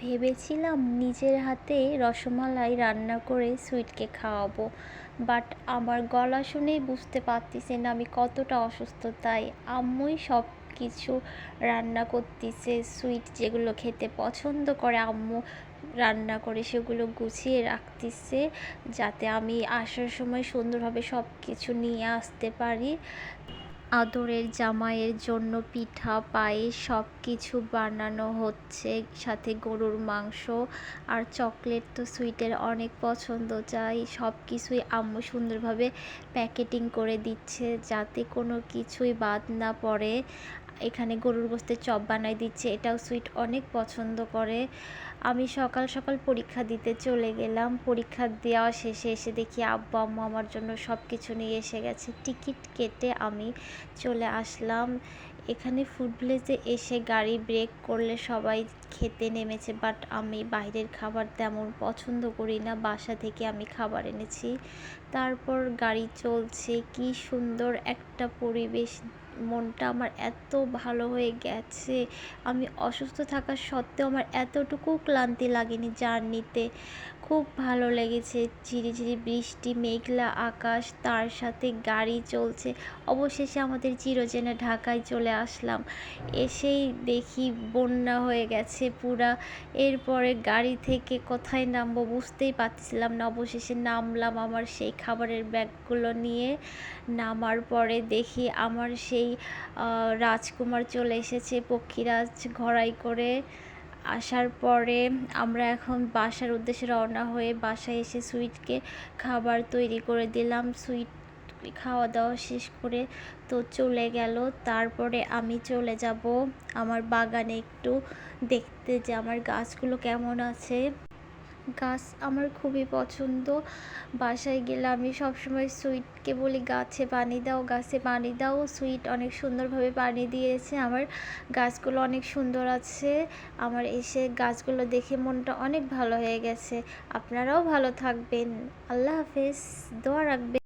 ভেবেছিলাম নিজের হাতে রসমালাই রান্না করে সুইটকে খাওয়াবো, বাট আমার গলা শুনেই বুঝতে পারতেছেন আমি কতটা অসুস্থ। তাই আম্মুই সব কিছু রান্না করতেছে, সুইট যেগুলো খেতে পছন্দ করে আম্মু রান্না করে সেগুলো গুছিয়ে রাখতেছে যাতে আমি আসার সময় সুন্দরভাবে সব কিছু নিয়ে আসতে পারি। আদরের জামাইয়ের জন্য পিঠা, পায়েস সব কিছু বানানো হচ্ছে, সাথে গরুর মাংস আর চকলেট তো সুইটের অনেক পছন্দ চাই সব কিছুই আম্মু সুন্দরভাবে প্যাকেটিং করে দিচ্ছে যাতে কোনো কিছুই বাদ না পড়ে। এখানে গরুর গোস্তের চপ বানাই দিচ্ছে। এটাও সুইট, অনেক পছন্দ করে। আমি সকাল সকাল পরীক্ষা দিতে চলে গেলাম। পরীক্ষা দেওয়া শেষে এসে দেখি আব্বু, আম্মু আমার জন্য সব কিছু নিয়ে এসে গেছে। টিকিট কেটে আমি চলে আসলাম। এখানে ফুড এসে গাড়ি ব্রেক করলে সবাই খেতে নেমেছে বাট আমি বাইরের খাবার তেমন পছন্দ করি না। বাসা থেকে আমি খাবার এনেছি। তারপর গাড়ি চলছে। কি সুন্দর একটা পরিবেশ। মনটা আমার এত ভালো হয়ে গেছে। আমি অসুস্থ থাকা সত্ত্বেও আমার এতটুকু ক্লান্তি লাগেনি জার্নিতে। খুব ভালো লেগেছে। ঝিরিঝিরি বৃষ্টি, মেঘলা আকাশ, তার সাথে গাড়ি চলছে। অবশেষে আমাদের চিরজেনে ঢাকায় চলে আসলাম। এসেই দেখি বন্যা হয়ে গেছে পুরা। এরপরে গাড়ি থেকে কোথায় নামবো বুঝতেই পারছিলাম না। অবশেষে নামলাম আমার সেই খাবারের ব্যাগগুলো নিয়ে। নামার পরে দেখি আমার সেই রাজকুমার চলে এসেছে পক্ষীরাজ ঘড়াই করে। আসার পরে আমরা এখন বাসার উদ্দেশ্যে রওনা হয়ে বাসায় এসে সুইটকে খাবার তৈরি করে দিলাম। সুইট খাওয়া দাওয়া শেষ করে তো চলে গেল। তারপরে আমি চলে যাব আমার বাগানে একটু দেখতে যে আমার গাছগুলো কেমন আছে। গাছ আমার খুবই পছন্দ। বাসায় গেলে আমি সবসময় সুইটকে বলি, গাছে পানি দাও, গাছে পানি দাও। সুইট অনেক সুন্দরভাবে পানি দিয়েছে। আমার গাছগুলো অনেক সুন্দর আছে। আমার এসে গাছগুলো দেখে মনটা অনেক ভালো হয়ে গেছে। আপনারাও ভালো থাকবেন। আল্লাহ হাফেজ। দোয়া রাখবেন।